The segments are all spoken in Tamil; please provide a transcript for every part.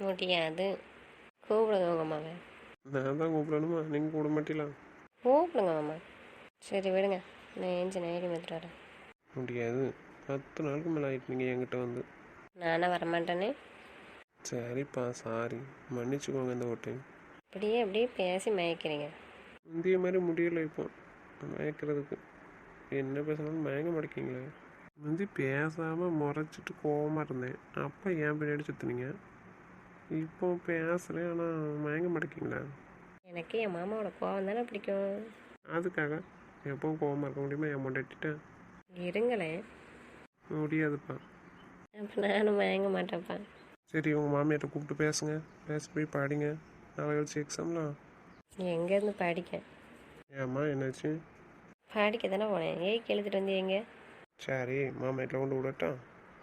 முடியாது. கூப்பிடுங்க உங்கள் அம்மாவை நான் தான் கூப்பிடணுமா? நீங்கள் கூப்பிட மாட்டீங்களா? கூப்பிடுங்க மாமா. சரி விடுங்க. நான் ஏஞ்சி நேரி வந்துட்டு வரேன். முடியாது. பத்து நாளுக்கு மேலே ஆயிட்டு நீங்கள் என்கிட்ட வந்து. நானே வரமாட்டேனே? சரிப்பா சாரி மன்னிச்சுக்கோங்க இந்த ஒரு டைம் அப்படியே அப்படியே பேசி மயக்கிறீங்க. முந்தைய மாதிரி முடியல இப்போ. மயக்கிறதுக்கு. என்ன பேசணும்னு மயங்க மாட்டேங்கிங்களே முந்தி பேசாமல் முறைச்சிட்டு கோவமாக இருந்தேன். அப்போ ஏன் பின்னாடி சுற்றுனீங்க இப்போ பேசுகிறேன் ஆனால் மயங்க மாட்டேங்கிங்களா எனக்கு என் மாமாவோட கோவம் தானே பிடிக்கும். அதுக்காக? எப்பவும் கோவமாக இருக்க முடியுமா? என் முண்டாட்டிட்டேன் இருங்களேன் முடியாதுப்பா. அப்போ நானும் மயங்க மாட்டேன்ப்பா. சரி உங்கள் மாமியார்ட்ட கூப்பிட்டு பேசுங்க. பேசி போய் பாடிங்க. நாளை கழிச்சு எக்ஸாம்லாம் எங்கேருந்து படிக்க? ஏம்மா என்னாச்சு? படிக்க தானே போனேன். ஏய் எழுதிட்டு வந்தீங்க சரி மாமியார்ட்டில் கொண்டு விடட்டா?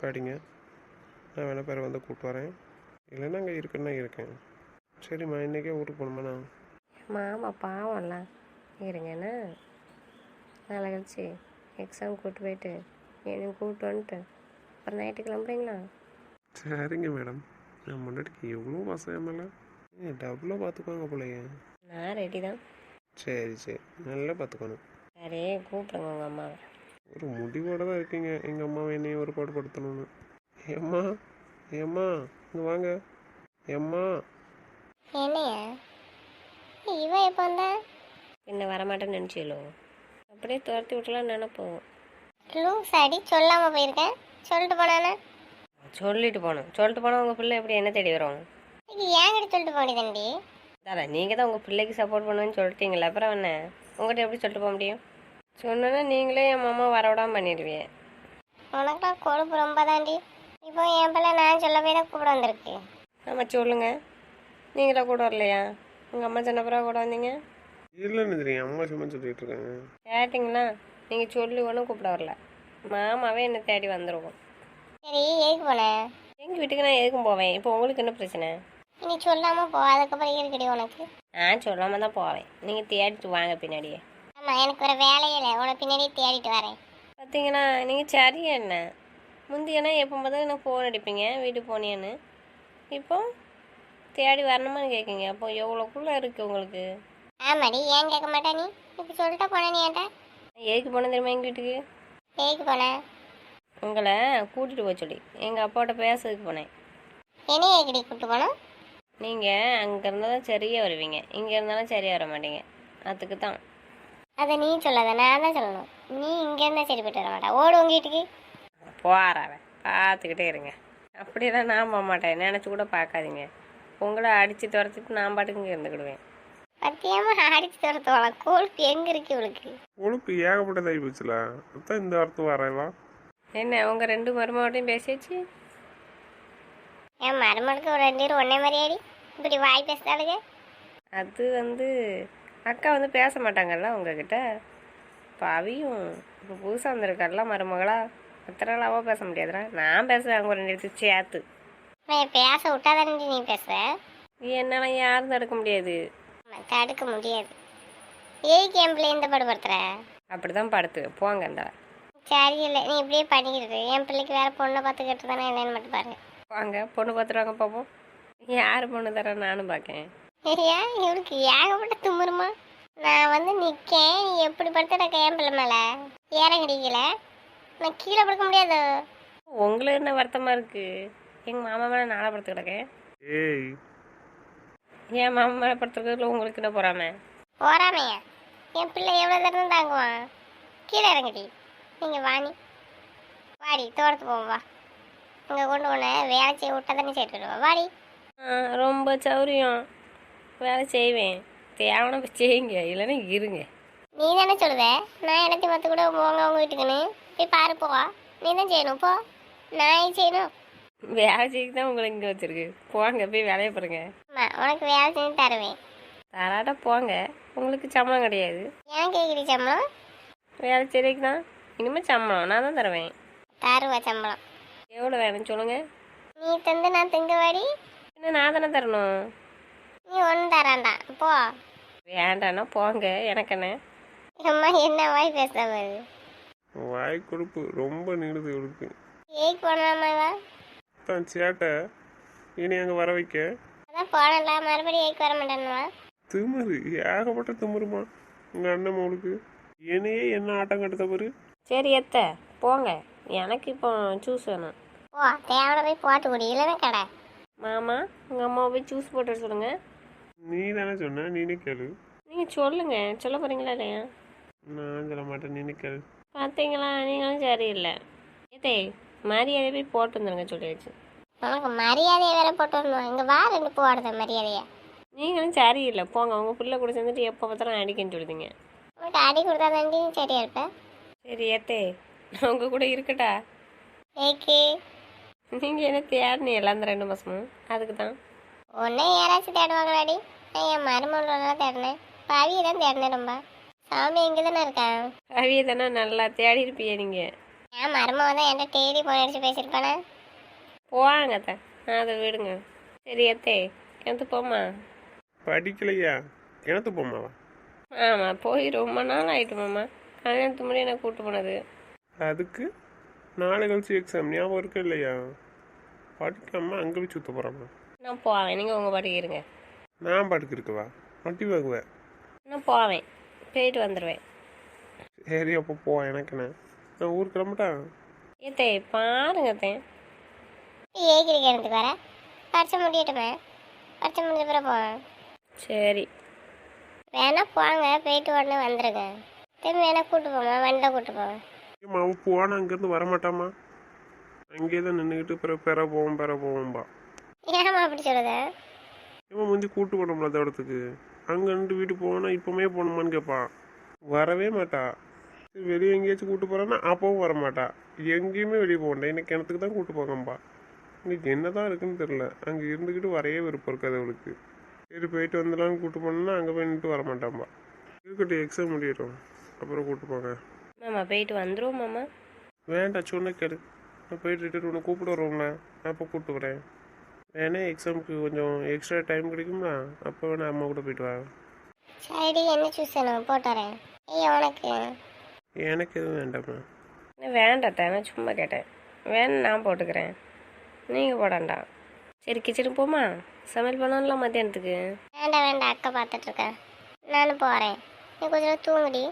படிங்க. நான் வேணா பேரை வந்து கூப்பிட்டு வரேன். இல்லைன்னா அங்கே இருக்குன்னா இருக்கேன். சரிம்மா இன்றைக்கே ஊருக்கு போகணுமா நான் மாமா பாவம்ல இருங்கண்ணா நாளை கழிச்சு எக்ஸாம் கூப்பிட்டு போயிட்டு என்னையும் கூப்பிட்டு வந்துட்டு அப்புறம் நைட்டு கிளம்புறீங்களா? சரிங்க மேடம் நான் முன்னாடிக்கு எவ்வளோ வசதியாமல டபுளாக பார்த்துக்குவாங்க போலையே. நான் ரெடி தான். சரி சரி. நல்லா பார்த்துக்கணும் சரி கூப்பிடுங்க உங்கள் அம்மாவை. ஒரு முடிவோட தான் இருக்கீங்க. எங்கள் அம்மாவை என்னையும் ஒரு பாடு படுத்தணும்னு. ஏம்மா? ஏம்மா? இங்கே வாங்க. ஏம்மா? என்னையா? இவன் எப்போ வந்தா? பின்ன வரமாட்டேன்னு நினச்சிலோ அப்படியே துரத்தி விட்டலாம் நினைப்போம். லூஸ் அடி சொல்லாமல் போயிருக்கேன் சொல்லிட்டு போனானே சொல்லிட்டு போகணும் சொல்லிட்டு போனால் உங்கள் பிள்ளை எப்படி என்ன தேடி வரும்? இது ஏன்கிட்ட சொல்லிட்டு போனி தண்டி தாரா நீங்கள் தான் உங்கள் பிள்ளைக்கு சப்போர்ட் பண்ணுவேன்னு சொல்லிட்டீங்களே அப்புறம் என்ன? உங்கள்கிட்ட எப்படி சொல்லிட்டு போக முடியும்? சொன்னோன்னா நீங்களே என் மாமா வரவிடாம பண்ணிடுவீங்க. உனக்குலாம் கொழுப்பு ரொம்ப தாண்டி. இப்போ என் பிள்ளை நான் சொல்ல போய் தான் கூப்பிட வந்திருக்கு. ஆமா சொல்லுங்க. நீங்களா கூட வரலையா? உங்கள் அம்மா சொன்ன பிறகு கூட வந்தீங்க? இல்லைன்னு தெரியும் அம்மா சும்மா சொல்லிட்டு இருக்காங்க. கேட்டிங்களா நீங்கள் சொல்லி ஒன்றும் கூப்பிட வரல. மாமாவே என்னை தேடி வந்துருக்கும். சரி எதுக்கு போனேன் எங்கள் வீட்டுக்கு நான் எதுக்கும் போவேன்? இப்போ உங்களுக்கு என்ன பிரச்சனை? நீ சொல்லாமல் போ அதுக்கப்புறம் இருக்கடி உனக்கு? நான் சொல்லாமல் தான் போவேன். நீங்கள் தேடிட்டு வாங்க பின்னாடியே. ஆமாம் எனக்கு ஒரு வேலையே இல்லை. உன பின்னாடியே தேடிட்டு வரேன். பார்த்தீங்கன்னா நீங்கள் சரியா என்ன? முந்தியனா எப்போ முதல்ல நான் ஃபோன் அடிப்பீங்க. வீட்டுக்கு போனியன்னு. இப்போ தேடி வரணுமான்னு கேட்குங்க அப்போ எவ்வளோக்குள்ளே இருக்குது உங்களுக்கு? ஆமாடி ஏன் கேட்க மாட்டே நீ? இப்போ சொல்லிட்டு போனே நீ நான் எதுக்கு போனேன் தெரியுமா எங்கள் வீட்டுக்கு? எதுக்கு போனேன் உங்களை கூட்டிகிட்டு போக சொல்லி. எங்கள் அப்பாவோட பேசுறதுக்கு போனேன். என்னைய எதுக்கடி கூப்பிட்டு போனோம் நீங்கள் அங்கே இருந்தால் தான் சரியாக வருவீங்க. இங்கே இருந்தாலும் சரியாக வர மாட்டீங்க. அதுக்கு தான் அதை நீ சொல்லாத நான் தான் சொல்லணும். நீ இங்கேருந்தா சரிப்பட்டு வர மாட்டா. ஓடு உங்க வீட்டுக்கு. போறாவன் பார்த்துக்கிட்டே இருங்க. அப்படியெல்லாம் நான் போக மாட்டேன். நினச்சி கூட பார்க்காதீங்க. உங்களை அடித்து துரத்திட்டு நான் பாட்டுக்கு இங்கே இருந்துக்கிடுவேன். பத்தியமா அடிச்சு துரத்துவாளாம் கொழுப்பு எங்க இருக்கு இவளுக்கு? உழுப்பு ஏகப்பட்டதாகி போச்சுல. அதான் இந்த வாரத்து வரலாம் என்ன உங்கள் ரெண்டு மருமாவட்டையும் பேசியாச்சு? என் மருமகளுக்கு ஒரு ரெண்டு பேரும் ஒன்னே மாதிரியாடி. இப்படி வாய் பேசுதாளுங்க அது வந்து அக்கா வந்து பேச மாட்டாங்கல்ல உங்ககிட்ட? இப்போ அவியும் இப்போ புதுசாக வந்திருக்காருல மருமகளா? அத்தனை நாளாவோ பேச முடியாதுடா. நான் பேசுவேன் அவங்க ரெண்டு எடுத்து சேர்த்து. பேச விட்டாதானே நீ பேசுற என்னால் யாரும் தடுக்க முடியாது. தடுக்க முடியாது. என் பிள்ளை இந்த படுபடுத்துற அப்படி தான் படுத்து. போங்க இந்த. சரி இல்லை நீ இப்படியே பண்ணிக்கிட்டு இரு. என் பிள்ளைக்கு வேற பொண்ணை பார்த்து கட்டு தானே என்னன்னு மட்டும் பாருங்க வாங்க பொண்ணு பார்த்துட்டு வாங்க பார்ப்போம். யார் பொண்ணு தர நானும் பார்க்கேன். சரியா இவளுக்கு ஏகப்பட்ட துமுறுமா நான் வந்து நிற்கேன் நீ எப்படி படுத்துட்ட என் பிள்ளை மேலே? ஏறம் கிடைக்கல நான் கீழே படுக்க முடியாது? உங்களுக்கு என்ன வருத்தமாக இருக்குது எங்கள் மாமா மேலே நாளை படுத்து கிடக்கேன். ஏய். என் மாமா மேலே படுத்துருக்கிறதுல உங்களுக்கு என்ன போகிறாம போறாமையா? என் பிள்ளை எவ்வளோ தரம் தாங்குவான்? கீழே இறங்குடி. நீங்கள் வாணி வாடி தோட்டத்து போவோம் வா. இங்கே கொண்டு போன வேலை செய்ய விட்டா தானே சேர்த்து விடுவா வாடி. ஆ, ரொம்ப சௌரியம். வேலை செய்வேன். தேவனை போய் செய்யுங்க. இல்லைன்னா இருங்க. நீ தானே சொல்லுத நான் இடத்தை மற்ற கூட போங்க உங்கள் வீட்டுக்குன்னு. போய் பாரு போவா நீ தான் செய்யணும்? போ. நான் செய்யணும்? வேலை செய்ய தான் உங்களை இங்கே வச்சிருக்கு. போங்க போய் வேலையை பாருங்க. உனக்கு வேலை செஞ்சு தருவேன். தராட்ட போங்க. உங்களுக்கு சம்பளம் கிடையாது. ஏன் கேட்குறீ சம்பளம்? வேலை செய்யறதுக்கு தான். இனிமேல் சம்பளம் நான் தான் தருவேன். தருவா சம்பளம். எவ்வளோ வேணும்னு சொல்லுங்கள் நீ தந்து நான் திங்க வாடி என்ன நான் தானே தரணும்? நீ ஒன்றும் தரான்டான் போ. வேண்டான்னா போங்க எனக்கு என்ன? அம்மா என்ன வாய் பேசுற பாரு வாய் கொழுப்பு ரொம்ப நீளுது இவளுக்கு இவ? தான் சேட்டை. என்னை அங்கே வர வைக்க. அதான் போனல மறுபடியும் ஏக்கு வர மாட்டேன்னுவா. திமிரு ஏகப்பட்ட திமிருமா உங்கள் அண்ணன் மவுளுக்கு என்னையே என்ன ஆட்டம் கட்டுத பாரு. சரி எத்த போங்க. எனக்கு இப்போ ஜூஸ் வேணும். போ தேவையான போய் போட்டு குடி இல்லைன்னா கடை. மாமா உங்கள் அம்மாவை போய் ஜூஸ் போட்டு வர சொல்லுங்க நீ தானே சொன்ன நீனே கேளு. நீங்கள் சொல்லுங்க. சொல்ல போகிறீங்களா இல்லையா? நான் சொல்ல மாட்டேன் நீனே கேளு. பார்த்தீங்களா நீங்களும் சரியில்லை. ஏதே மரியாதை போய் போட்டு வந்துருங்க சொல்லியாச்சு. உனக்கு மரியாதையை வேற போட்டு வரணும். இங்கே வா ரெண்டு போடுத மரியாதையை. நீங்களும் சரியில்லை. போங்க உங்கள் பிள்ளை கூட சேர்ந்துட்டு எப்போ பார்த்தாலும் அடிக்கன்னு சொல்லுதீங்க உனக்கு அடி கொடுத்தா தாண்டி சரியா இருப்ப? சரி ஏத்தே நான் உங்கள் கூட இருக்கட்டா? ஏக்கு. நீங்கள் என்ன தேடினீங்களா அந்த ரெண்டு மாதமும் அதுக்கு தான். உன்னை யாராச்சும் தேடுவாங்களாடி? நான் என் மருமகளெல்லாம் தேடினேன். பவியை தான் தேடினேன் ரொம்ப. சாமி எங்கே தானே இருக்கான்? அவிய தானே நல்லா தேடி இருப்பீங்க நீங்கள் என் மருமக தான் என்கிட்ட டெய்லி போன் அடிச்சு பேசியிருப்பானே? போவாங்க அத்தை. அதை விடுங்க. சரி அத்தே கிணத்து போமா படிக்கலையா? கிணத்து போமாவா ஆமாம் போய் ரொம்ப நாள் ஆயிட்டு மாமா. கல்யாணத்து முன்னாடி எனக்கு கூப்பிட்டு போனது. அதுக்கு நாளை கழிச்சு எக்ஸாம் ஞாபகம் இருக்கா இல்லையா? படிக்காம அங்கே போய் சுத்த போகிறோம்மா நான் போவேன். நீங்கள் உங்கள் பாட்டுக்கு இருங்க. நான் பாட்டுக்கு இருக்கவா? வட்டி வாங்குவேன். நான் போவேன். போயிட்டு வந்துடுவேன் சரி அப்போ போ எனக்கு என்ன? நான் ஊருக்கு கிளம்பிட்டேன் ஏத்தே பாருங்க அத்தே ஏகிரி கிணத்துக்கு வர? பரிச்சை முடியட்டுமே. பரிச்சை முடிஞ்ச பிறகு போவேன். சரி. வேணா போங்க போயிட்டு உடனே வந்துடுங்க திரும்பி வேணா கூட்டு போமா வண்டியில் கூட்டு போவேன். ஏம்மா அவன் போனா அங்கேருந்து வரமாட்டாமா அங்கேயே தான் நின்றுக்கிட்டு பிற பெற போவோம் பெற போவோம்பா. ஏமா அப்படி சொல்லுத? இவன் முந்தி கூட்டு போனோம்ல அந்த இடத்துக்கு அங்கே நின்று வீட்டுக்கு போனா இப்போமே போகணுமான்னு கேட்பான். வரவே மாட்டா. வெளியே எங்கேயாச்சும் கூட்டு போகிறான்னா அப்பவும் வர மாட்டா. எங்கேயுமே வெளியே போக மாட்டேன் எனக்கு கிணத்துக்கு தான் கூட்டு போங்கம்பா இன்னைக்கு என்ன தான் இருக்குன்னு தெரில அங்கே இருந்துக்கிட்டு வரையே விருப்பம் இருக்காது அவளுக்கு. சரி போயிட்டு வந்துடலாம்னு கூட்டு போனோம்னா அங்கே போய் நின்றுட்டு வர மாட்டாம்பா. இருக்கட்டும் எக்ஸாம் முடியட்டும். அப்புறம் கூட்டு போங்க. மாமா போயிட்டு வந்துருவோம் மாமா. வேண்டாம் சொன்ன கேளு. நான் போயிட்டு ரிட்டர்ன் உன்னை கூப்பிட வருவோம்ல. நான் அப்போ கூப்பிட்டு வரேன் வேணா எக்ஸாமுக்கு கொஞ்சம் எக்ஸ்ட்ரா டைம் கிடைக்குமா அப்போ வேணா அம்மா கூட போயிட்டு வா. சரிடி என்ன ஜூஸ் வேணும் போட்டு வரேன். ஐயா உனக்கு? எனக்கு எதுவும் வேண்டாம்மா. வேண்டாத்தே நான் சும்மா கேட்டேன். வேணும் நான் போட்டுக்கிறேன். நீங்கள் போடாண்டா. சரி கிச்சனுக்கு போமா சமையல் பண்ணணும்ல மத்தியானத்துக்கு? வேண்டாம் வேண்டாம் அக்கா பார்த்துட்டு இருக்கேன் நானும் போகிறேன் நீ கொஞ்சம் நேரம் தூங்குடி.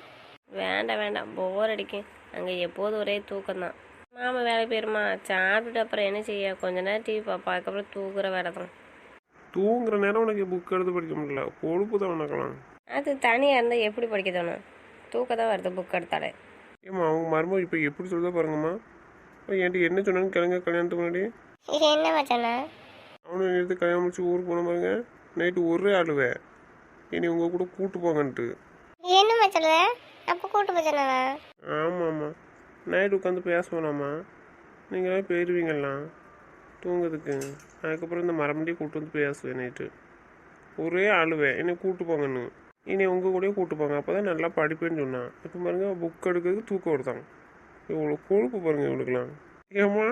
வேண்டாம் வேண்டாம். போர் அடிக்கும். அங்கே எப்போதும் ஒரே தூக்கம்தான். மாமா வேலை போயிருமா? சாப்பிட்டுட்டு அப்புறம் என்ன செய்ய? கொஞ்ச நேரம் டிவி பார்ப்பா அதுக்கப்புறம் தூக்குற வேலை தான். தூங்குற நேரம் உனக்கு புக் எடுத்து படிக்க முடியல. கொழுப்பு தான் உனக்கலாம் அது தனியாக இருந்தால் எப்படி படிக்க தோணும்? தூக்கம் தான் வருது புக் எடுத்தாலே. ஏம்மா அவங்க மருமக இப்போ எப்படி சொல்லுதா பாருங்கம்மா. என்கிட்ட என்ன சொன்னான்னு கிளங்க கல்யாணத்துக்கு முன்னாடி. என்ன மச்சானா அவனு எடுத்து கல்யாணம் முடிச்சு ஊருக்கு போன பாருங்க. நைட்டு ஒரே அழுவே. இனி உங்கள் கூட கூட்டு போங்கன்ட்டு. என்ன மச்சான அப்போ கூட்டு போச்சானா ஆமாம் ஆமாம் நைட்டு உட்காந்து பேசுவேனாம்மா நீங்களே போயிடுவீங்கலாம் தூங்குறதுக்கு. அதுக்கப்புறம் இந்த மரமண்டி கூட்டு வந்து பேசுவேன் நைட்டு ஒரே அழுவேன் என்னை கூட்டு போங்கன்னு இனி உங்கள் கூடயே கூட்டு போங்க. அப்போ தான் நல்லா படிப்பேன்னு சொன்னான் இப்போ பாருங்க புக் எடுக்கிறதுக்கு தூக்கம் வருதாங்க இவ்வளோ கொழுப்பு பாருங்க இவளுக்குலாம் ஏம்மா?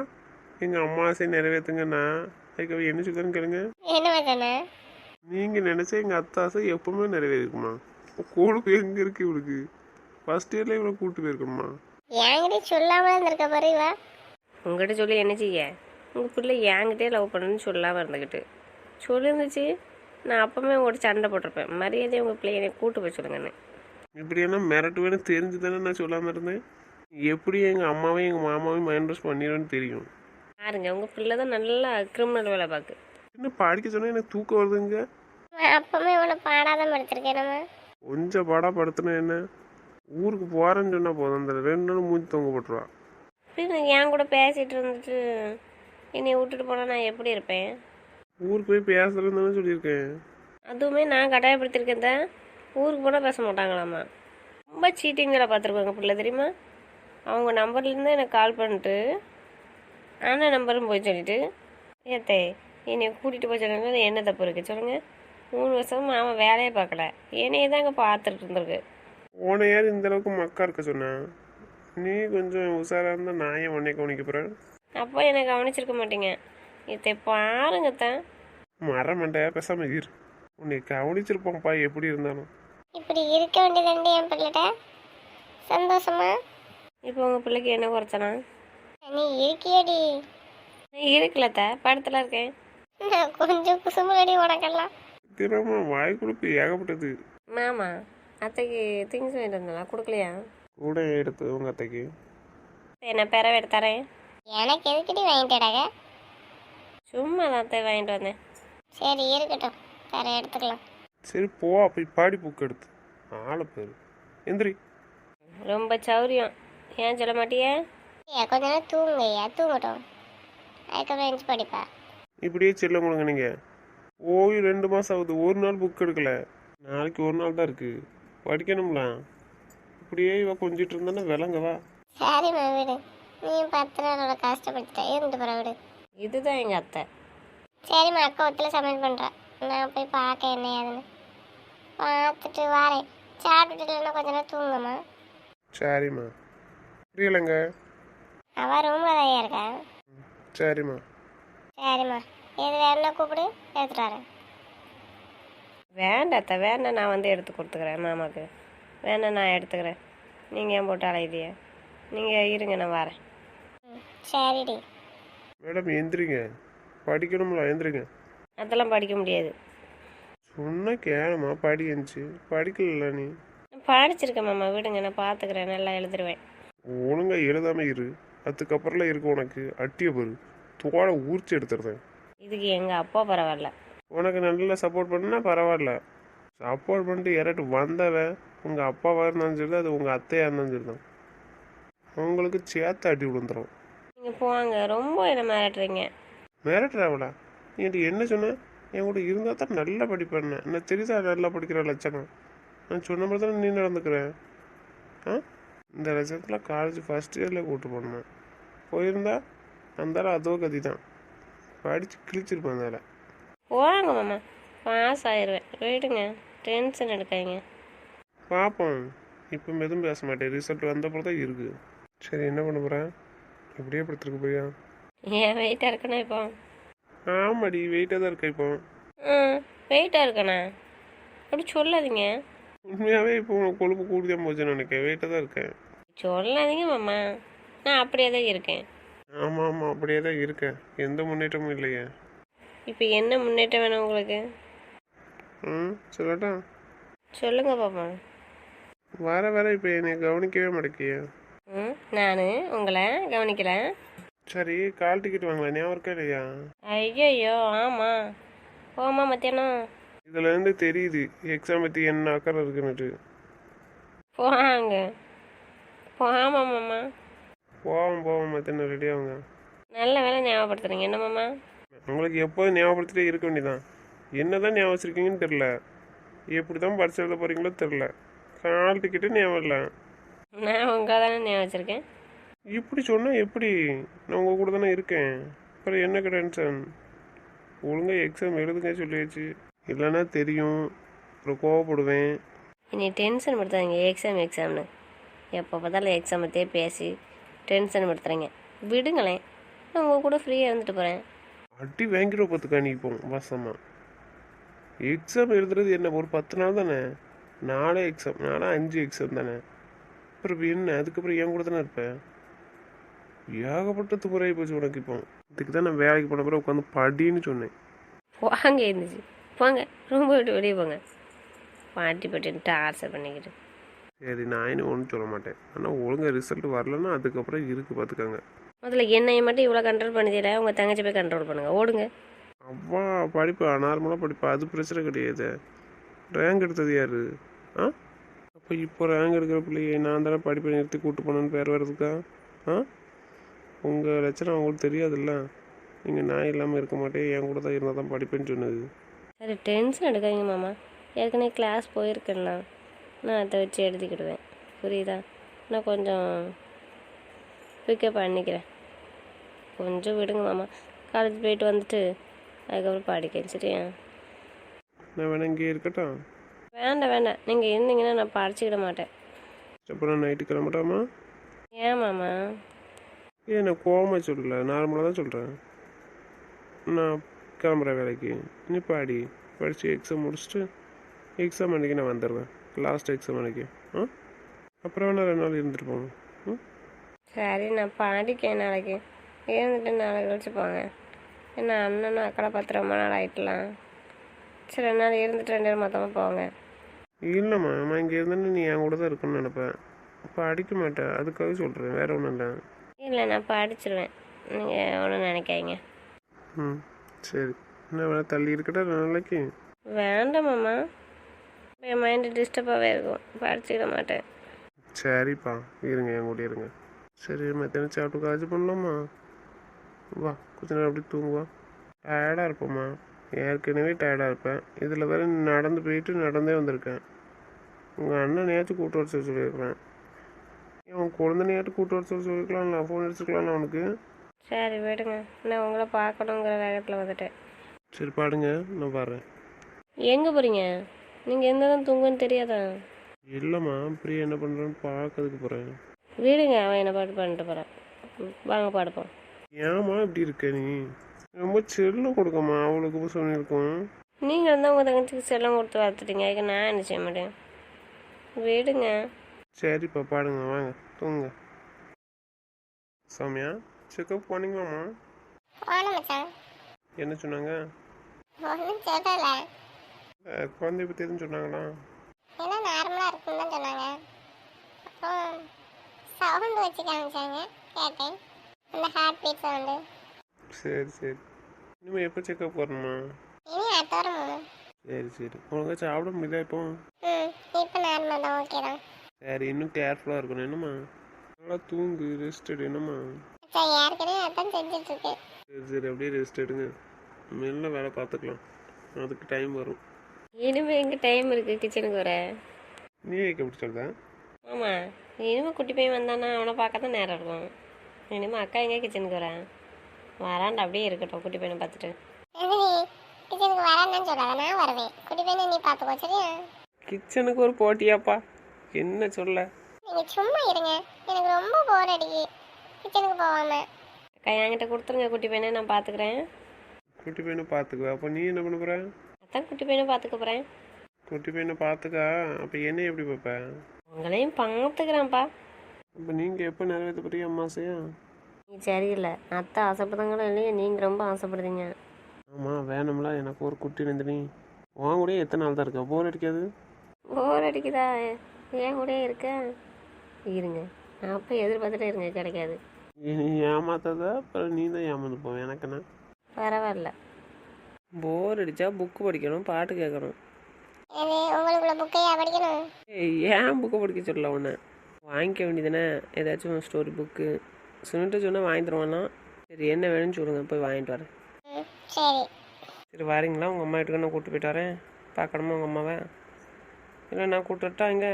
எங்கள் அம்மா ஆசை நிறைவேற்றுங்கண்ணா அதுக்கப்புறம் என்ன சொல்லுன்னு கேளுங்க. என்ன நீங்கள் நினச்சா எங்கள் அத்தாசை எப்பவுமே நிறைவேறிக்குமா கொழுப்பு எங்கே இருக்குது இவளுக்கு? ஃபஸ்ட் இயரில் இவ்வளோ கூட்டு போயிருக்கணுமா என்கிட்ட சொல்லாம இருந்திருக்க பாரு இவ. உங்கள்கிட்ட சொல்லி என்ன செய்ய? உங்கள் பிள்ளை என்கிட்டே லவ் பண்ணுன்னு சொல்லாமல் இருந்துக்கிட்டு சொல்லியிருந்துச்சு நான் அப்போவே உங்கள்கிட்ட சண்டை போட்டிருப்பேன். மரியாதையை உங்கள் பிள்ளைய என்னை கூட்டு போய் சொல்லுங்கன்னு. இப்படியென்னா மிரட்டுவேன்னு தெரிஞ்சு தானே நான் சொல்லாமல் இருந்தேன்? எப்படி எங்கள் அம்மாவையும் எங்கள் மாமாவையும் மைண்ட் வாஷ் பண்ணிடுவேன்னு தெரியும்? பாருங்க உங்கள் பிள்ளை தான் நல்லா கிரிமினல் வேலை பார்க்கு. என்ன படிக்க சொன்னால் எனக்கு தூக்கம் வருதுங்க? நான் அப்பவுமே உன்னை பாடாதான் படுத்திருக்கேன் நம்ம. கொஞ்சம் பாடா படுத்துனா என்ன? ஊருக்கு போகிறேன்னு சொன்னால் போதும். அந்த ரெண்டு நாள் மூஞ்சி தொங்க போட்டுருவா. பின்ன என் கூட பேசிகிட்டு இருந்துட்டு என்னை விட்டுட்டு போனால் நான் எப்படி இருப்பேன்? ஊருக்கு போய் பேசுகிறேன்னு தானே சொல்லியிருக்கேன். அதுவுமே நான் கட்டாயப்படுத்திருக்கேன் தான் ஊருக்கு போனால் பேச மாட்டாங்களாம்மா ரொம்ப சீட்டிங் வேலை பார்த்துருக்காங்க பிள்ளை தெரியுமா? அவங்க நம்பர்லேருந்து எனக்கு கால் பண்ணிட்டு அண்ணன் நம்பரும் போய் சொல்லிட்டு ஏத்தே என்னை கூட்டிகிட்டு போய் சொல்லுங்க என்ன தப்பு இருக்குது சொல்லுங்கள் மூணு வருஷமா அவன் வேலையே பார்க்கல. என்னையே தான் இங்கே பார்த்துட்டு இருந்திருக்கு. உன்னை யார் இந்த அளவுக்கு மக்கா இருக்க சொன்னேன் நீ கொஞ்சம் உஷாராக இருந்தால் நான் ஏன் உன்னை கவனிக்க போகிறேன் அப்போ என்னை கவனிச்சிருக்க மாட்டீங்க. இதை பாருங்க தான் மர மண்டையா பேசாமல் இரு. உன்னை கவனிச்சிருப்போம்ப்பா எப்படி இருந்தாலும். இப்படி இருக்க வேண்டியதாண்டி என் பிள்ளைகிட்ட? சந்தோஷமா? இப்போ உங்கள் பிள்ளைக்கு என்ன குறைச்சனா நீ இருக்கியடி. இருக்குல்ல த படத்தில் இருக்கேன். நான் கொஞ்சம் குசும்பலடி உனக்கெல்லாம். தினமா வாய் கொடுப்பு ஏகப்பட்டது. மாமா அத்தைக்கு திங்ஸ் வாங்கிட்டு வந்தலாம் கொடுக்கலையா? கூட எடுத்து உங்க அத்தைக்கு. என்ன பெறவை எடுத்தாரேன் எனக்கு எதுக்கிட்டி வாங்கிட்டேடாக சும்மா தான் அத்தை வாங்கிட்டு வந்தேன். சரி இருக்கட்டும். வேற எடுத்துக்கலாம். சரி போ போய் பாடி புக் எடுத்து. ஆளை பேர். எந்திரி. ரொம்ப சௌரியம். ஏன் சொல்ல மாட்டியே? ஐயா கொஞ்ச நேரம் தூங்குங்கய்யா தூங்கட்டும். அதுக்கப்புறம் எழுந்து படிப்பா. இப்படியே செல்ல முழுங்க நீங்க. ஓய் ரெண்டு மாசம் ஆகுது ஒரு நாள் புக் எடுக்கல. நாளைக்கு ஒரு நாள் தான் இருக்கு. படிக்கணும்ல. இப்படியே இவ கொஞ்சிட்டு இருந்தானே விளங்கவா சரிம்மா விடு. நீயும் பத்து நாளோட கஷ்டப்பட்டுட்ட இருந்து போகிற விடு. இதுதான் எங்கள் அத்தை. சரிம்மா அக்கா ஒத்துல சமையல் பண்ணுறேன் நான் போய் பார்க்க என்ன ஏதுன்னு பார்த்துட்டு வரேன். சாப்பிட்டுட்டு இல்லைன்னா கொஞ்ச நேரம் தூங்குமா சரிம்மா புரியலைங்க. அவள் ரூமில் தான் இருக்கா? சரிம்மா சரிம்மா எது வேணும்னா கூப்பிடு. எடுத்துட்டு வரேன். வேண்டாம் அத்தை வேண்டாம் நான் வந்து எடுத்து கொடுத்துக்கிறேன் மாமாக்கு. வேண்டாம் நான் எடுத்துக்கிறேன். நீங்கள் ஏன் போட்டு அலையுதிய நீங்கள் இருங்க நான் வரேன். சரிடி. மேடம் எந்திரிங்க. படிக்கணும்ல எந்திரிங்க. அதெல்லாம் படிக்க முடியாது. சொன்னா கேளுமா படி எந்திச்சு படிக்கல நீ? படிச்சிருக்கேன் மாமா. விடுங்க நான் பார்த்துக்கிறேன். நல்லா எழுதுருவேன். ஒழுங்கா எழுதாம இரு. அதுக்கப்புறம்லாம் இருக்கு உனக்கு. அட்டிய பாரு. தோலை ஊறிச்சு எடுத்துருந்தேன் இதுக்கு எங்கள் அப்பா பரவாயில்ல. உனக்கு நல்லா சப்போர்ட் பண்ணா பரவாயில்ல. சப்போர்ட் பண்ணிட்டு யாராட்டு வந்தவன் உங்கள் அப்பாவாக இருந்தாலும் சரி அது உங்கள் அத்தையாக இருந்தாலும் சரி தான். உங்களுக்கு சேர்த்து அடி விழுந்துடும் நீங்கள் போங்க ரொம்ப என்ன மிரட்டுறீங்க? மிரட்டுறாவளா நீ என்கிட்ட என்ன சொன்ன? என் கூட இருந்தால் தான் நல்லா படிப்பேன் நான் தெரியுதா நல்லா படிக்கிற லட்சணம்? நான் சொன்ன மாதிரி தானே நீ நடந்துக்கிறேன் ஆ? இந்த லட்சத்தில் காலேஜ் ஃபஸ்ட் இயரில் கூட்டு போனேன். போயிருந்தா அந்தாலும் அதோ கதி தான் படித்து கிழிச்சிருப்பேன் அதில் போங்க மாமா. பாஸ் ஆயிடுவேன் விடுங்க. டென்ஷன் எடுக்காதீங்க. பார்ப்போம் இப்போ எதுவும் பேச மாட்டேன். ரிசல்ட் வந்தப்பறம் தான் இருக்குது சரி என்ன பண்ண போகிறேன் எப்படியே படுத்துருக்க போறியா? ஏன் வெயிட்டாக இருக்கணும் இப்போ? ஆமாடி வெயிட்டாக தான் இருக்க இப்போ. ம் வெயிட்டாக இருக்கண்ணா அப்படி சொல்லாதீங்க. உண்மையாகவே இப்போ உனக்கு கொழுப்பு கூடி தான் போச்சுன்னு நினைக்கிறேன். வெயிட்டாக தான் இருக்கேன். சொல்லாதீங்க மாமா. நான் அப்படியே தான் இருக்கேன். ஆமாம் ஆமாம் அப்படியே தான் இருக்கேன். எந்த முன்னேற்றமும் இல்லையே. இப்போ என்ன முன்னேற்றம் வேணும் உங்களுக்கு? ம் சொல்லட்டா? சொல்லுங்க பாப்போம் வர வர இப்போ என்னை கவனிக்கவே மாட்டேக்கிய. ம் நான் உங்களை கவனிக்கல சரி கால் டிக்கெட் வாங்கலாம் ஞாபகம் இருக்கா இல்லையா? ஐயோ ஆமாம் போமா மத்தியானம். இதுலேருந்து தெரியுது எக்ஸாம் பற்றி என்ன அக்கறை இருக்குன்னுட்டு. போவாங்க போகாமா மாமா. போவோம் போவோம் மத்தியானம் ரெடி ஆகுங்க. நல்ல வேலை ஞாபகப்படுத்துறீங்க. என்ன மாமா? உங்களுக்கு எப்போதும் ஞாபகப்படுத்திட்டே இருக்க வேண்டியதான் என்ன தான் ஞாபகம் வச்சிருக்கீங்கன்னு தெரில. எப்படி தான் பரிசு எழுத போகிறீங்களோ தெரில. கால் டிக்கெட்டு ஞாபகம் இல்லை. நான் உங்களை தானே ஞாபகம் வச்சுருக்கேன். இப்படி சொன்னால் எப்படி? நான் உங்கள் கூட தானே இருக்கேன். அப்புறம் என்ன டென்ஷன்? ஒழுங்காக எக்ஸாம் எழுதுங்க சொல்லியாச்சு. இல்லைன்னா தெரியும். அப்புறம் கோவப்படுவேன். இனி டென்ஷன் படுத்தாதீங்க. எக்ஸாம் எக்ஸாம்னு எப்போ பார்த்தாலும் எக்ஸாம் பற்றியே பேசி டென்ஷன் படுத்துறீங்க. விடுங்களேன். நான் உங்கள் கூட ஃப்ரீயாக இருந்துட்டு போகிறேன் அடி வாங்கிடுவோம் பார்த்துக்கா நீ இப்போ வசமாக எக்ஸாம் எழுதுறது என்ன ஒரு பத்து நாள் தானே? நாளே எக்ஸாம் நாளே அஞ்சு எக்ஸாம் தானே? அப்புறம் என்ன அதுக்கப்புறம் என் கூட தானே இருப்பேன் ஏகப்பட்ட துமுறை போச்சு உனக்கு இப்போ. இதுக்கு தான் நான் வேலைக்கு போன பிறகு உட்காந்து படின்னு சொன்னேன். வாங்க இருந்துச்சு போங்க ரொம்ப விட்டு வெளியே போங்க. பாட்டி பட்டின்ட்டு டார்ச்சர் பண்ணிக்கிட்டு. சரி நான் ஒன்றும் சொல்ல மாட்டேன். ஆனால் ஒழுங்கா ரிசல்ட் வரலன்னா அதுக்கப்புறம் இருக்கு பார்த்துக்கோங்க. முதல்ல என்னைய மட்டும் இவ்வளோ கண்ட்ரோல் பண்ணிதில்ல உங்கள் தங்கச்சி போய் கண்ட்ரோல் பண்ணுங்கள் ஓடுங்க. அவ்வா படிப்பு நார்மலாக படிப்பு. அது பிரச்சனை கிடையாது. ரேங்க் எடுத்தது யாரு? ஆ? அப்போ இப்போ ரேங்க் எடுக்கிற பிள்ளையை நான் தானே படிப்பை நிறுத்தி கூட்டு போனேன்னு பேர் வர்றதுக்கா? ஆ? உங்கள் லட்சணம் அவங்களுக்கு தெரியாதுல்ல? நீங்கள் நான் இல்லாமல் இருக்க மாட்டேன். என் கூட தான் இருந்தால் தான் படிப்பேன்னு சொன்னது. சரி டென்ஷன் எடுக்காதீங்க மாமா. ஏற்கனவே கிளாஸ் போயிருக்கேன்ல. நான் அதை வச்சு எழுதிக்கிடுவேன். புரியுதா? நான் கொஞ்சம் பிக்கப் பண்ணிக்கிறேன். கொஞ்சம் விடுங்க மாமா. காலேஜ் போயிட்டு வந்துட்டு அதுக்கப்புறம் படிக்கிறேன் சரியா நான் வேணா இங்கேயே இருக்கட்டும். வேண்டாம் வேண்டாம். நீங்கள் இருந்தீங்கன்னா நான் படிச்சுக்கிட மாட்டேன். அப்புறம் நைட்டு கிளம்பட்டாமா? ஏன் மாமா? ஏன் நான் கோவமாக சொல்லல. நார்மலாக தான் சொல்கிறேன் நான் கிளம்புறேன் வேலைக்கு. நீ பாடி. படித்து எக்ஸாம் முடிச்சுட்டு எக்ஸாம் அன்றைக்கி நான் வந்துடுவேன் லாஸ்ட் எக்ஸாம் அன்றைக்கி ஆ? அப்புறம் வேணா ரெண்டு நாள் இருந்துட்டு போங்க. ம்? சரி நான் படிக்கேன் நாளைக்கு. இருந்துட்டு நாளைக்கு கழிச்சு போங்க. என்ன அண்ணனும் அக்களை பார்த்து ரொம்ப நாள் ஆயிட்டலாம். சரி ரெண்டு நாள் இருந்துட்டு ரெண்டு பேரும் மொத்தமாக போங்க. இல்லைம்மா நான் இங்கே இருந்தேன்னு நீ என் கூட தான் இருக்கணும்னு நினைப்பேன். இப்போ அடிக்க மாட்டேன். அதுக்காக சொல்கிறேன் வேற ஒன்றும் இல்லை. இல்லை நான் படிச்சிருவேன் நீங்கள் ஒன்றும் நினைக்காதீங்க. ம் சரி. என்ன வேணா தள்ளி இருக்கட்டா ரெண்டு நாளைக்கு? வேண்டாம் மாமா என் மைண்டு டிஸ்டர்பாகவே இருக்கும். படிச்சுக்க மாட்டேன். சரிப்பா. இருங்க என் கூட இருங்க. சரி மத்தியானம் சாப்பிட்டு காய்ச்சி பண்ணலாமா வா கொஞ்ச நேரம் அப்படி தூங்குவா. டயர்டாக இருப்போம்மா. ஏற்கனவே டயர்டாக இருப்பேன். இதில் வேற நடந்து போயிட்டு நடந்தே வந்திருக்கேன். உங்கள் அண்ணனையாச்சும் கூட்டு வர சொல்லி சொல்லியிருக்கிறேன் ஏன் உன் குழந்தைனையாச்சும் கூட்டு வர சொல்லி சொல்லியிருக்கலாம்ல ஃபோன் அடிச்சிருக்கலாம்ல அவனுக்கு? சரி விடுங்க. நான் உங்களை பார்க்கணுங்கிற வேகத்தில் வந்துட்டேன். சரி பாடுங்க. நான் வர்றேன் எங்கே போகிறீங்க நீங்கள் எந்த தான் தூங்குன்னு தெரியாதா? இல்லைம்மா பிரியா என்ன பண்ணுறான்னு பார்க்கறதுக்கு போகிறேன் விடுங்க அவன் என்ன பாட்டு பண்ணிட்டு போகிறான் வாங்க பாடுப்போம். ஏம்மா இப்படி இருக்க நீ? ரொம்ப செல்லம் கொடுக்கம்மா அவளுக்கு சொல்லியிருக்கோம். நீங்கள் வந்து உங்கள் தங்கச்சிக்கு செல்லம் கொடுத்து வளர்த்துட்டீங்க அதுக்கு நான் என்ன செய்ய மாட்டேன் விடுங்க. சரிப்பா பாடுங்க வாங்க தூங்க. சௌமியா செக்கப் போனீங்களாம்மா என்ன சொன்னாங்க? குழந்தைய பற்றி எதுவும் சொன்னாங்களா? ஏன்னா நார்மலாக இருக்குன்னு தான் சொன்னாங்க. அப்புறம் சவுண்டு வச்சு காமிச்சாங்க கேட்டேன். அந்த ஹார்ட் பீட் சவுண்டு சரி சரி. இனிமேல் எப்போ செக்கப் வரணுமா இனி அடுத்த வாரம் போகணும். சரி சரி. ஒழுங்கா சாப்பிட முடியல இப்போ? ம் இப்போ நார்மல் தான் ஓகே தான். சரி இன்னும் கேர்ஃபுல்லாக இருக்கணும். என்னம்மா? நல்லா தூங்கு ரெஸ்ட் எடு என்னம்மா? சரி ஏற்கனவே அதான் செஞ்சுட்ருக்கேன் சரி சரி. அப்படியே ரெஸ்ட் எடுங்க. மெல்ல வேலை பார்த்துக்கலாம். அதுக்கு டைம் வரும். இனிமேல் எங்கே டைம் இருக்குது கிச்சனுக்கு வர? நீ வைக்க எப்படி சொல்கிறேன் ஆமாம் இனிமேல் குட்டி பையன் வந்தானா அவனை பார்க்க தான் நேரம் இருக்கும். இனிமேல் அக்கா எங்கே கிச்சனுக்கு வரேன் வராண்டா அப்படியே இருக்கட்டும் குட்டி பையனை பார்த்துட்டு. கிச்சனுக்கு வரேன்னு சொல்லாத நான் வருவேன். குட்டி பையனை நீ பார்த்துக்கோ சரியா? கிச்சனுக்கு ஒரு போட்டியாப்பா. என்ன சொல்ல? நீங்கள் சும்மா இருங்க. எனக்கு ரொம்ப போர் அடிக்கு கிச்சனுக்கு போகாம. அக்கா என்கிட்ட கொடுத்துருங்க குட்டி பையனை நான் பார்த்துக்கிறேன். குட்டி பையனை பார்த்துக்குவ. அப்போ நீ என்ன பண்ண போற? அதான் குட்டி பையனை பார்த்துக்க போகிறேன் குட்டி பையனை பார்த்துக்கா. அப்போ என்ன எப்படி பார்ப்ப? உங்களையும் பார்த்துக்கிறேன்ப்பா. அப்போ நீங்கள் எப்போ நிறைவேற்ற போறீங்க அம்மாசையா நீ சரியில்லை. அத்தை ஆசைப்படுதாங்களோ இல்லையா நீங்கள் ரொம்ப ஆசைப்படுறீங்க. ஆமாம் வேணும்ல. எனக்கு ஒரு குட்டி நந்தினி. உன் கூட எத்தனை நாள் தான் இருக்கா? போர் அடிக்காது? போர் அடிக்குதா? ஏன் கூட இருக்க? இருங்க. அப்போ எதிர்பார்த்துட்டே இருங்க கிடைக்காது. நீ ஏமாத்தாத? அப்புறம் நீ தான் ஏமாந்து போவேன் எனக்குண்ணா பரவாயில்ல. போர் அடித்தா புக்கு படிக்கணும் பாட்டு கேட்கணும். இது உங்களுக்குள்ள புக்கையா படிக்கணும்? ஏய் ஏன் புக்கு படிக்க சொல்லல உன்னை? வாங்கிக்க வேண்டியதானே ஏதாச்சும் ஸ்டோரி புக்கு சுனிட்டு சொன்னால் வாங்கி தருவானா? சரி என்ன வேணும்னு சொல்லுங்கள் போய் வாங்கிட்டு வரேன். சரி. சரி வரீங்களா? உங்கள் அம்மா வீட்டுக்கு நான் கூப்பிட்டு போயிட்டு வரேன்? பார்க்கணுமா உங்கள் அம்மாவை? இல்லை நான் கூப்பிட்டு வரட்டா இங்கே?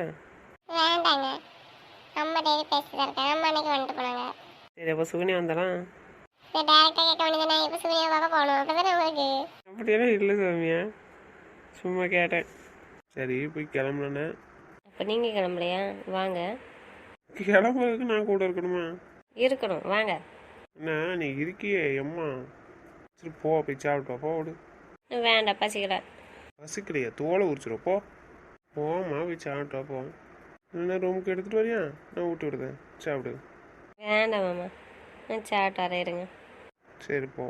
வேண்டாங்க. அம்மா டெய்லி பேசிட்டு இருக்கேன் அம்மா அன்னைக்கு வந்துட்டு போனாங்க. சரி அப்போ சுகன்யா வந்தாலாம் இது டேரெக்டாக கேட்க வேண்டியது நான் இப்போ சூர்யா பார்க்க போகணும் அப்படிதானே உங்களுக்கு? அப்படியெல்லாம் இல்லை சாமியா. சும்மா கேட்டேன். சரி போய் கிளம்புனே அப்போ நீங்கள் கிளம்பலையா? வாங்க. கிளம்புறதுக்கு நான் கூட இருக்கணுமா? இருக்கணும். வாங்க. என்ன நீ இருக்கியே எம்மா சரி போ போய் சாப்பிட்டு போ விடு. வேண்டாம் பசிக்கல. பசிக்கலையா தோலை உரிச்சிடும் போ. போம்மா போய் சாப்பிட்டு போ. இல்லைன்னா ரூமுக்கு எடுத்துகிட்டு வரியா? நான் ஊட்டி விடுதேன் சாப்பிடு. வேண்டாம் மாமா. நான் சாப்பிட்டு வரேன் இருங்க சரி போ.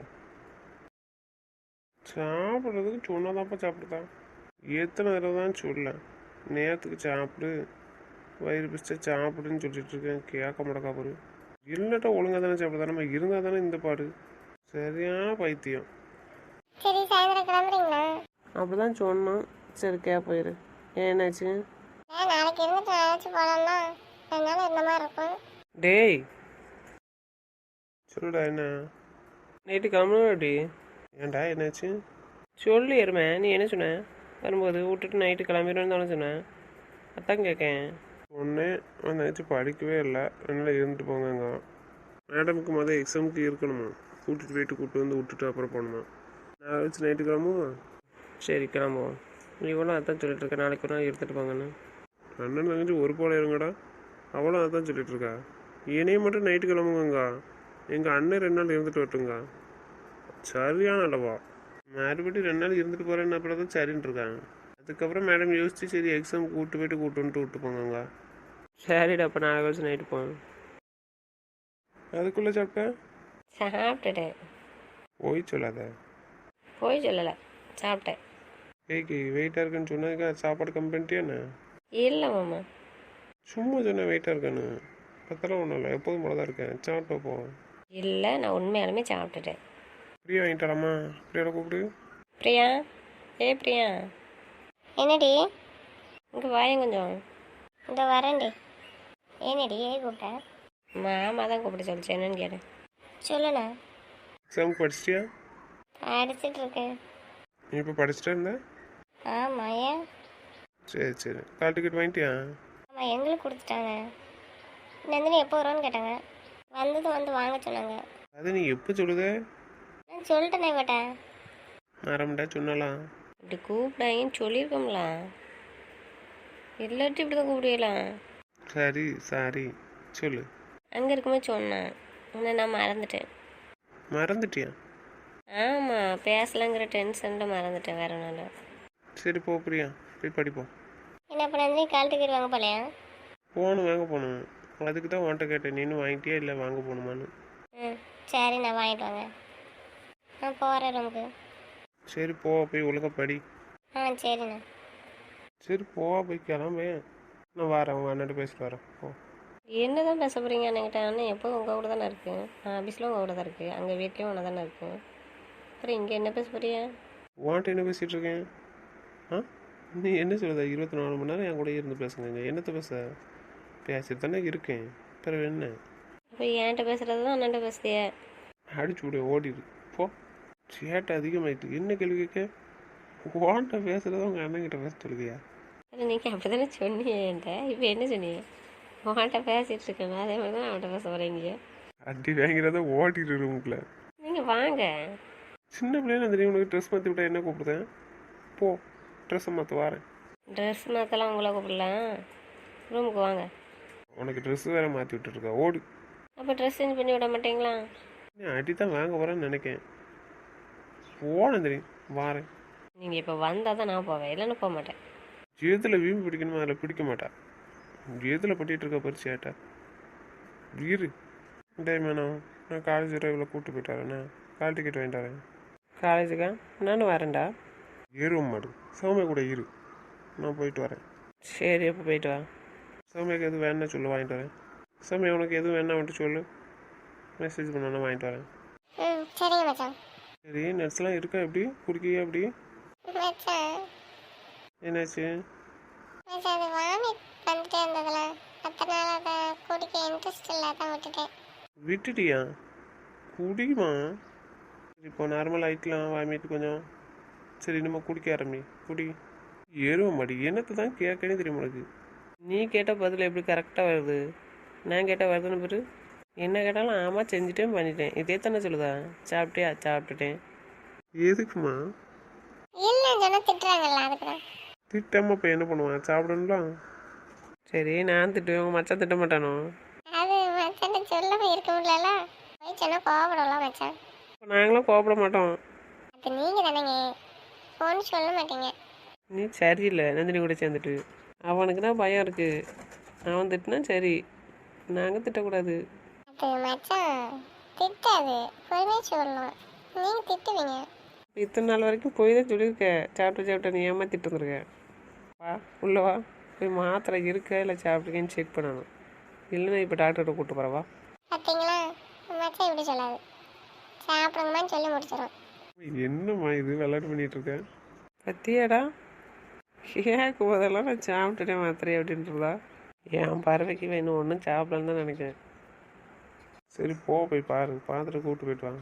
சாப்பிட்றதுக்கு சொன்னதாப்பா சாப்பிடுதான் எத்தனை தடவை தான் சொல்ல. நேரத்துக்கு சாப்பிடு. வயிறு பிடிச்சா சாப்பிடுன்னு சொல்லிட்டு இருக்கேன். கேட்க மாட்டக்கா பாரு. இல்லட்டா ஒழுங்காக தானே சாப்பிடுதா நம்ம இருந்தால் தானே இந்த பாடு. சரியான பைத்தியம். சரி சாயந்தரம் கிளம்புறீங்களா? அப்படிதான் சொன்னோம் சரி கே போயிரு. என்னாச்சு? நான் நாளைக்கு இருந்துட்டு மாதிரி இருக்கும். டேய். சொல்லுடா என்ன? நைட்டு கிளம்பணும் எப்படி ஏன்டா என்னாச்சு? சொல்லு எருமை. நீ என்ன சொன்ன? வரும்போது விட்டுட்டு நைட்டு கிளம்பிடுவேன்னு தானே சொன்னேன் அதான் கேட்கேன் ஒன்றே வந்தாச்சு படிக்கவே இல்லை. அதனால் இருந்துட்டு போங்கங்க. மேடமுக்கு மொதல் எக்ஸாமுக்கு இருக்கணுமா? கூட்டிகிட்டு போயிட்டு கூப்பிட்டு வந்து விட்டுட்டு அப்புறம் போகணுமா? நான் வச்சு நைட்டு கிளம்புவோம் சரி கிளம்புவோம். இவளும் அதான் சொல்லிட்டு இருக்கேன் நாளைக்கு ஒரு நாள் எடுத்துட்டு போங்கன்னு அண்ணன் தங்கச்சி ஒரு போல இருங்கடா. அவளும் அதான் சொல்லிட்டு இருக்கா. என்னையும் மட்டும் நைட்டு கிளம்புங்கங்க. எங்கள் அண்ணன் ரெண்டு நாள் இருந்துட்டு வரட்டுங்க சரியான அளவா. மறுபடியும் ரெண்டு நாள் இருந்துட்டு போகிறேன்னு அப்புறம் தான் சரின்னு இருக்காங்க. அதுக்கப்புறம் மேடம் யோசிச்சு சரி எக்ஸாம் கூப்பிட்டு போயிட்டு கூப்பிட்டு வந்துட்டு விட்டு போங்கங்க சரிடா அப்போ நாளை கழிச்சு நைட்டு போவேன். அதுக்குள்ளே சாப்பிட்டேன் சாப்பிட்டுட்டேன். போய் சொல்லாத. போய் சொல்லலை சாப்பிட்டேன். ஏய்க்கு வெயிட்டாக இருக்குன்னு சொன்னதுக்கு சாப்பாடு கம்மி பண்ணிட்டியா என்ன? இல்லை மாமா. சும்மா சொன்னேன் வெயிட்டாக இருக்கேன்னு. பத்தெல்லாம் ஒன்றும் இல்லை எப்போதும் போல தான் இருக்கேன். சாப்பிட்டு போ. இல்லை நான் உண்மையாலுமே சாப்பிட்டுட்டேன். பிரியா வாங்கிட்டாலாமா பிரியாவை கூப்பிடு. பிரியா ஏ பிரியா. என்னடி? இங்கே வாயேன் கொஞ்சம். இந்த வரேன்டி. ஏனடி ஏ கூப்பிட்டேன் மாமா தான் கூப்பிட்டு சொல்லிச்சு. என்னன்னு கேட்டேன் சொல்லுண்ணா. எக்ஸாமுக்கு படிச்சிட்டியா? படிச்சிட்டு இருக்கேன் நீ இப்போ படிச்சுட்டே இருந்த ஆமாம் ஏன்? சரி சரி. கால் டிக்கெட் வாங்கிட்டியா? ஆமாம் எங்களுக்கு கொடுத்துட்டாங்க. நந்தினி எப்போ வரும்னு கேட்டாங்க. வந்ததும் வந்து வாங்க சொன்னாங்க. அது நீ எப்போ சொல்லுத? நான் சொல்லிட்டேனே கேட்டேன் மறமுண்டா சொன்னாலாம் இப்படி கூப்பிடாங்கன்னு சொல்லியிருக்கோம்ல. இல்லாட்டி இப்படி தான் கூப்பிடலாம் சரி சாரி. சொல்லு. அங்கே இருக்கும்போது சொன்னேன் உன்னை நான் மறந்துட்டேன். மறந்துட்டியா? ஆமாம் பேசலாங்கிற டென்ஷனில் மறந்துட்டேன் வேற ஒன்றும் இல்லை. சரி போ பிரியா. போய் படிப்போம். என்ன நந்தினி கால் டிக்கெட் வாங்க போலையா? போகணும் வாங்க போகணும். அதுக்கு தான் உன்கிட்ட கேட்டேன். நீனும் வாங்கிட்டியா இல்லை வாங்க போகணுமான்னு. ம் சரி நான் வாங்கிட்டு வாங்க. நான் போகிறேன் ரூமுக்கு. சரி போ போய் ஒழுங்கா படி. ஆ சரிண்ணா. சரி போ போய் கிளம்பு. நான் வரேன் உங்கள் அண்ணன் பேசிட்டு வரேன். போ. என்ன தான் பேச போகிறீங்க அண்ணன்கிட்ட? அண்ணன் எப்போ உங்கள் கூட தானே இருக்குது ஆஃபீஸில் உங்கள் கூட தான் இருக்குது அங்கே வீட்லேயும் ஒன்று தானே இருக்குது அப்புறம் இங்கே என்ன பேச போறியா? உன்கிட்ட என்ன பேசிகிட்டு இருக்கேன்? ஆ? நீ என்ன சொல்லுத? இருபத்தி நாலு மணி நேரம் என் கூட இருந்து பேசுங்க என்னத்தை பேச? பேசிட்டு தானே இருக்கேன். பிறகு என்ன? அப்போ என்கிட்ட பேசுகிறது தான் அண்ணன்ட்ட பேசுதியே அடிச்சு விட ஓடிடு. போ. சேட்டை அதிகமாயிட்டு என்ன கேள்வி கேட்க? உன்கிட்ட பேசுகிறத உங்கள் அண்ணன்கிட்ட பேச சொல்லுதியா? நீங்கள் அப்படி தானே சொன்னீங்க என்கிட்ட. இப்போ என்ன சொன்னீங்க உங்கள்கிட்ட பேசிகிட்டு இருக்கேன் அதே மாதிரி தான் அவன்கிட்ட பேச போகிறீங்க அடி வாங்கிறத ஓட்டிட்டு ரூமுக்குள்ள நீங்கள் வாங்க. சின்ன பிள்ளைல தெரியும் உனக்கு ட்ரெஸ் மாற்றி விட்டா என்ன கூப்பிடுதேன்? போ ட்ரெஸ்ஸை மாற்ற வரேன். ட்ரெஸ் மாற்றலாம் உங்களை கூப்பிடலாம் ரூமுக்கு வாங்க. உனக்கு ட்ரெஸ் வேற மாற்றி விட்டுருக்கா ஓடு. அப்போ ட்ரெஸ் சேஞ்ச் பண்ணி விட மாட்டீங்களா? நீ அடி தான் வாங்க போகிறேன்னு நினைக்கேன். போனேன் தெரியும். வாரேன். நீங்கள் இப்போ வந்தால் தான் நான் போவேன். இல்லைன்னு போக மாட்டேன். எதில் வீம்பு பிடிக்கணுமோ அதில் பிடிக்க மாட்டா. எதில் பண்ணிட்டு இருக்க பரிசு சேட்டா இரு டைம் வேணும் நான் காலேஜ் இவ்வளோ கூப்பிட்டு போயிட்டு வரேண்ணா கால் டிக்கெட் வாங்கிட்டு வரேன். காலேஜுக்கா? நானும் வரேன்டா. ஏறும் மாடு. சௌமியா கூட இரு. நான் போயிட்டு வரேன். சரி அப்போ போயிட்டு வா. சௌமியாக்கு எதுவும் வேணா சொல்லு வாங்கிட்டு வரேன். சௌமியா உனக்கு எதுவும் வேணா வந்துட்டு சொல்லு. மெசேஜ் பண்ணா வாங்கிட்டு வரேன். ம் சரிங்க மச்சான். சரி நட்ஸ்லாம் இருக்கா எப்படி? குடிக்கியா எப்படி? மச்சான் என்னாச்சு? மச்சான் அது வாமிட் பண்ணிட்டே இருந்ததுல. அத்தனை நாள் அதை குடிக்க இன்ட்ரெஸ்ட் இல்லாத விட்டுட்டேன். விட்டுட்டியா? குடிக்குமா? இப்போ நார்மல் ஆகிக்கலாம் வாமிட்டு கொஞ்சம். சரி நம்ம குடிக்க ஆரம்பி. குடி. ஏறுவ மாடி என்னத்தை தான் கேட்கனே தெரியும் உனக்கு? நீ கேட்ட பதில் எப்படி கரெக்டாக வருது? நான் கேட்டால் வருதுன்னு பிறகு என்ன கேட்டாலும் ஆமாம் செஞ்சுட்டேன் பண்ணிட்டேன். இதே தானே சொல்லுதா? சாப்பிட்டியா? சாப்பிட்டுட்டேன். எதுக்குமா? இல்லைன்னு சொன்னால் திட்டுறாங்கல்ல அதுக்கு தான் திட்டாம இப்போ என்ன பண்ணுவான் சாப்பிடணும்ல? சரி நான் திட்டுவேன். உங்கள் மச்சான் திட்ட மாட்டானோ? அது மச்சான் சொல்லாம இருக்க முடியல போய் சொன்னால் கோவப்படல மச்சான்? இப்போ நாங்களும் கோபப்பட மாட்டோம். அது நீங்கள் தானேங்க. ஃபோன் சொல்ல மாட்டீங்க. நீ சரியில்லை. நந்தினி கூட சேர்ந்துட்டு. அவனுக்கு தான் பயம் இருக்குது அவன் திட்டினா சரி. நாங்கள் திட்டக்கூடாது. அது மச்சான் திட்டாது. பொறுமையாக சொல்லணும். நீங்கள் திட்டுவீங்க. இத்தனை நாள் வரைக்கும் போய் தான் சொல்லியிருக்க சாப்பிட்டு சாப்பிட்ட நீ ஏமா திட்டு வந்திருக்க வா உள்ள வா. போய் மாத்திரை இருக்கா இல்லை சாப்பிட்டுக்கேன்னு செக் பண்ணணும். இல்லைன்னா இப்போ டாக்டர்கிட்ட கூப்பிட்டு போகிறவா பார்த்தீங்களா மச்சான் இப்படி சொல்லாது. சாப்பிடுங்கம்மான்னு சொல்லி முடிச்சிடும் என்னம்மா இது? விளையாட்டு பண்ணிட்டு இருக்க? பத்தியாடா? கேட்கும் போதெல்லாம் நான் சாப்பிட்டுட்டேன் மாத்திரை அப்படின்றதா? என் பறவைக்கு வேணும் ஒன்றும் சாப்பிடலன்னு தான் நினைக்கிறேன். சரி போ போய் பாரு. பார்த்துட்டு கூப்பிட்டு போயிட்டு வாங்க.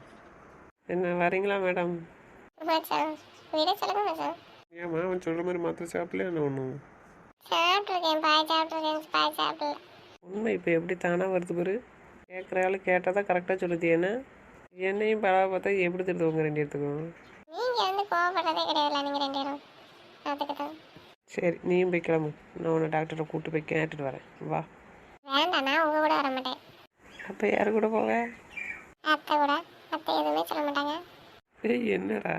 என்ன வரீங்களா மேடம்? ஏம்மா அவன் சொல்கிற மாதிரி மாத்திரை சாப்பிடல என்ன ஒன்றும் உண்மை இப்போ எப்படி தானாக வருது பாரு? கேட்குற ஆள் கேட்டால் தான் கரெக்டாக சொல்லுது என்ன? என்னையும் பரவ பார்த்தா எப்படி தெரியுது உங்கள் ரெண்டு தான். சரி நீயும் போய் கிளம்பு. நான் உன்னை டாக்டரை கூப்பிட்டு போய் கேட்டுட்டு வரேன். வா. வேண்டாம் நான் உங்கள் கூட வர மாட்டேன் அப்போ யார் கூட போக அத்தை கூட. அத்தை எதுவுமே சொல்ல மாட்டாங்க. ஏய் என்னடா?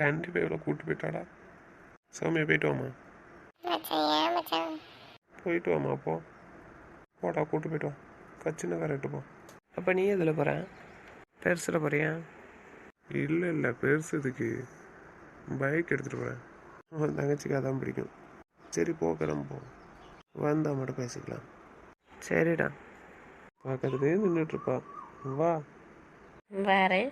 கண்டிப்பாக இவ்வளோ கூப்பிட்டு போயிட்டாடா. சௌமியா போயிட்டு வாம்மா. மச்சான் ஏன் மச்சான்? போயிட்டு வாம்மா போ. போடா கூப்பிட்டு போயிட்டு வா. கச்சின கரெக்டு போ. அப்போ நீ எதில் போகிற பெருசில் போறியா? இல்லை இல்லை பெருசு இதுக்கு. பைக் எடுத்துகிட்டு போகிறேன் உன் தங்கச்சிக்கு அதான் பிடிக்கும். சரி போ கிளம்புவோம் வந்தால் மட்டும் பேசிக்கலாம். சரிடா. பார்க்கறதே நின்றுட்டுருப்பா வா. வரேன்.